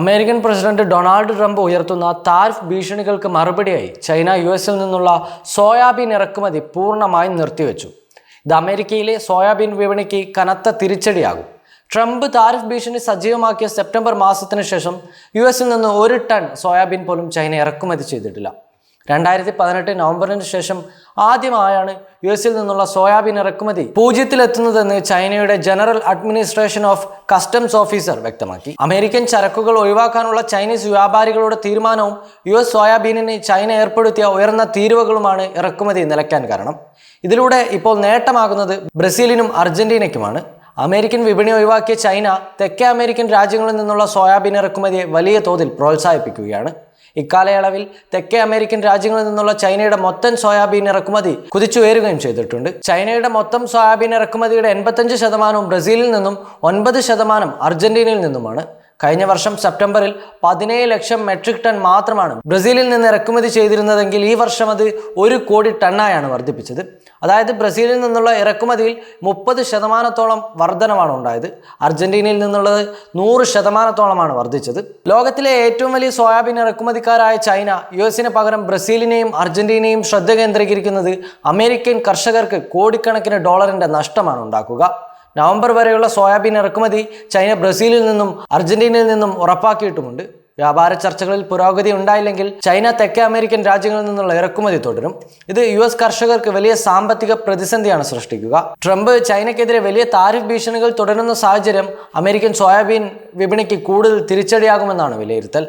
American president Donald Trump ഉയർത്തുന്ന tariff ഭീഷണികൾക്ക് മറുപടിയായി ചൈന യു എസിൽ നിന്നുള്ള സോയാബീൻ ഇറക്കുമതി പൂർണമായും നിർത്തിവെച്ചു. ഇത് അമേരിക്കയിലെ സോയാബീൻ വിപണിക്ക് കനത്ത തിരിച്ചടിയാകും. ട്രംപ് താരിഫ് ഭീഷണി സജീവമാക്കിയ സെപ്റ്റംബർ മാസത്തിന് ശേഷം യു എസിൽ നിന്ന് ഒരു ടൺ സോയാബീൻ പോലും ചൈന ഇറക്കുമതി ചെയ്തിട്ടില്ല. രണ്ടായിരത്തി പതിനെട്ട് നവംബറിന് ശേഷം ആദ്യമായാണ് യു എസിൽ നിന്നുള്ള സോയാബീൻ ഇറക്കുമതി പൂജ്യത്തിലെത്തുന്നതെന്ന് ചൈനയുടെ general administration of customs officer വ്യക്തമാക്കി. അമേരിക്കൻ ചരക്കുകൾ ഒഴിവാക്കാനുള്ള ചൈനീസ് വ്യാപാരികളുടെ തീരുമാനവും യു എസ് സോയാബീനിന് ചൈന ഏർപ്പെടുത്തിയ ഉയർന്ന തീരുവകളുമാണ് ഇറക്കുമതി നിലയ്ക്കാൻ കാരണം. ഇതിലൂടെ ഇപ്പോൾ നേട്ടമാകുന്നത് ബ്രസീലിനും അർജന്റീനയ്ക്കുമാണ്. അമേരിക്കൻ വിപണി ഒഴിവാക്കിയ ചൈന തെക്കേ അമേരിക്കൻ രാജ്യങ്ങളിൽ നിന്നുള്ള സോയാബീൻ ഇറക്കുമതിയെ വലിയ തോതിൽ പ്രോത്സാഹിപ്പിക്കുകയാണ്. ഇക്കാലയളവിൽ തെക്കേ അമേരിക്കൻ രാജ്യങ്ങളിൽ നിന്നുള്ള ചൈനയുടെ മൊത്തം സോയാബീൻ ഇറക്കുമതി കുതിച്ചുയരുകയും ചെയ്തിട്ടുണ്ട്. ചൈനയുടെ മൊത്തം സോയാബീൻ ഇറക്കുമതിയുടെ എൺപത്തഞ്ച് ശതമാനവും ബ്രസീലിൽ നിന്നും ഒൻപത് ശതമാനം അർജന്റീനയിൽ നിന്നുമാണ്. കഴിഞ്ഞ വർഷം സെപ്റ്റംബറിൽ പതിനേഴ് ലക്ഷം മെട്രിക് ടൺ മാത്രമാണ് ബ്രസീലിൽ നിന്ന് ഇറക്കുമതി ചെയ്തിരുന്നതെങ്കിൽ ഈ വർഷം അത് ഒരു കോടി ടണ്ണായാണ് വർദ്ധിപ്പിച്ചത്. അതായത് ബ്രസീലിൽ നിന്നുള്ള ഇറക്കുമതിയിൽ മുപ്പത് ശതമാനത്തോളം വർധനമാണ് ഉണ്ടായത്. അർജന്റീനയിൽ നിന്നുള്ളത് നൂറ് ശതമാനത്തോളമാണ് വർദ്ധിച്ചത്. ലോകത്തിലെ ഏറ്റവും വലിയ സോയാബീൻ ഇറക്കുമതിക്കാരായ ചൈന യു എസിന് പകരം ബ്രസീലിനെയും അർജന്റീനയും ശ്രദ്ധ കേന്ദ്രീകരിക്കുന്നത് അമേരിക്കൻ കർഷകർക്ക് കോടിക്കണക്കിന് ഡോളറിന്റെ നഷ്ടമാണ് ഉണ്ടാക്കുക. നവംബർ വരെയുള്ള സോയാബീൻ ഇറക്കുമതി ചൈന ബ്രസീലിൽ നിന്നും അർജന്റീനയിൽ നിന്നും ഉറപ്പാക്കിയിട്ടുമുണ്ട്. വ്യാപാര ചർച്ചകളിൽ പുരോഗതി ഉണ്ടായില്ലെങ്കിൽ ചൈന തെക്കേ അമേരിക്കൻ രാജ്യങ്ങളിൽ നിന്നുള്ള ഇറക്കുമതി തുടരും. ഇത് യു എസ് കർഷകർക്ക് വലിയ സാമ്പത്തിക പ്രതിസന്ധിയാണ് സൃഷ്ടിക്കുക. ട്രംപ് ചൈനയ്ക്കെതിരെ വലിയ താരിഫ് ഭീഷണികൾ തുടരുന്ന സാഹചര്യം അമേരിക്കൻ സോയാബീൻ വിപണിക്ക് കൂടുതൽ തിരിച്ചടിയാകുമെന്നാണ് വിലയിരുത്തൽ.